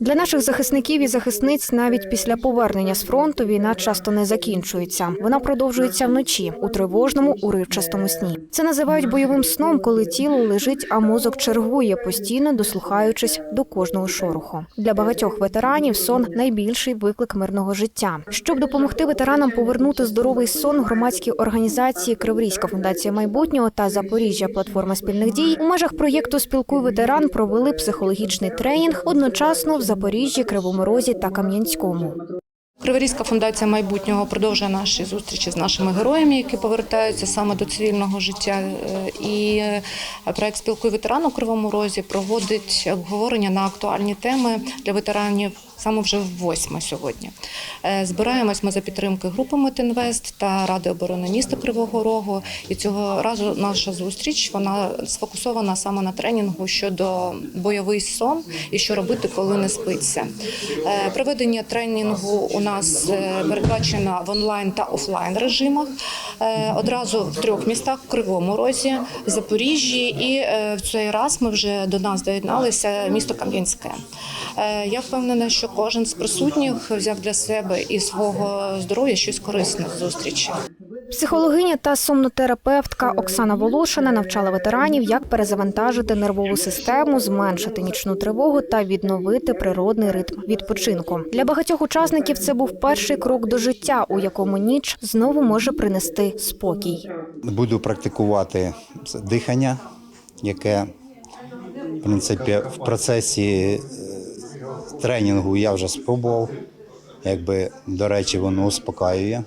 Для наших захисників і захисниць навіть після повернення з фронту війна часто не закінчується. Вона продовжується вночі у тривожному уривчастому сні. Це називають бойовим сном, коли тіло лежить, а мозок чергує, постійно дослухаючись до кожного шороху. Для багатьох ветеранів сон найбільший виклик мирного життя. Щоб допомогти ветеранам повернути здоровий сон, громадські організації Криворізька фундація майбутнього та Запоріжжя платформа спільних дій у межах проєкту Спілкуй ветеран провели психологічний тренінг одночасно в Запоріжжі, Кривому Розі та Кам'янському. Криворізька фундація майбутнього продовжує наші зустрічі з нашими героями, які повертаються саме до цивільного життя. І е, проект спілкуй ветеран у Кривому Розі проводить обговорення на актуальні теми для ветеранів. Саме вже в восьме сьогодні Е, збираємось ми за підтримки групи Метинвест та Ради оборони міста Кривого Рогу. І цього разу наша зустріч вона сфокусована саме на тренінгу щодо бойовий сон і що робити, коли не спиться. Е, Проведення тренінгу у нас е, передбачено в онлайн та офлайн режимах. Е, Одразу в трьох містах в Кривому Розі, Запоріжжі, і е, в цей раз ми вже до нас доєдналися місто Кам'янське. Е, Я впевнена, що кожен з присутніх взяв для себе і свого здоров'я щось корисне з зустрічі. Психологиня та сомнотерапевтка Оксана Волошина навчала ветеранів, як перезавантажити нервову систему, зменшити нічну тривогу та відновити природний ритм відпочинку. Для багатьох учасників це був перший крок до життя, у якому ніч знову може принести спокій. Буду практикувати дихання, яке в принципі в процесі е, тренінгу я вже спробував. Якби, до речі, воно успокаює.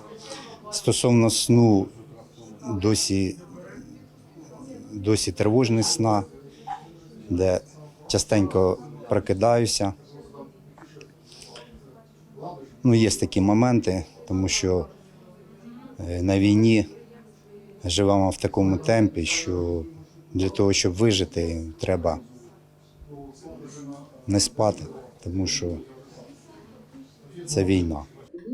Стосовно сну, досі, досі тривожність сна, де частенько прокидаюся. Ну, є такі моменти, тому що е, на війні живемо в такому темпі, що для того, щоб вижити, треба не спати, тому що це війна.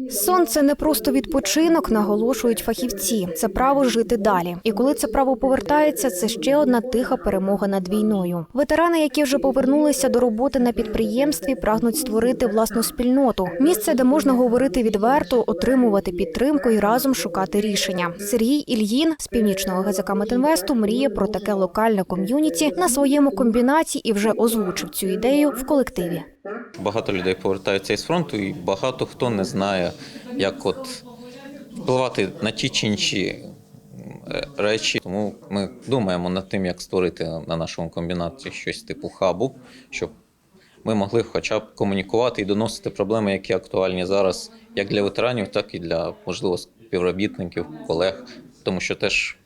Сон це не просто відпочинок, наголошують фахівці. Це право жити далі. І коли це право повертається, це ще одна тиха перемога над війною. Ветерани, які вже повернулися до роботи на підприємстві, прагнуть створити власну спільноту. Місце, де можна говорити відверто, отримувати підтримку і разом шукати рішення. Сергій Ільїн з північного ГЗК Метинвесту мріє про таке локальне ком'юніті на своєму комбінаті і вже озвучив цю ідею в колективі. Багато людей повертаються із фронту, і багато хто не знає, як от впливати на ті чи інші е, речі. Тому ми думаємо над тим, як створити на нашому комбінаті щось типу хабу, щоб ми могли хоча б комунікувати і доносити проблеми, які актуальні зараз, як для ветеранів, так і для можливо співробітників, колег, тому що теж.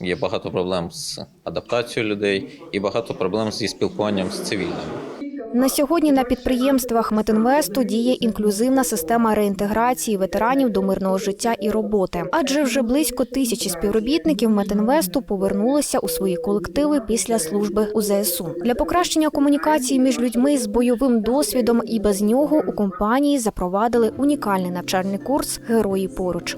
Є багато проблем з адаптацією людей і багато проблем зі спілкуванням з цивільними. На сьогодні на підприємствах Метинвесту діє інклюзивна система реінтеграції ветеранів до мирного життя і роботи. Адже вже близько тисячі співробітників Метинвесту повернулися у свої колективи після служби у ЗСУ. Для покращення комунікації між людьми з бойовим досвідом і без нього у компанії запровадили унікальний навчальний курс Герої поруч.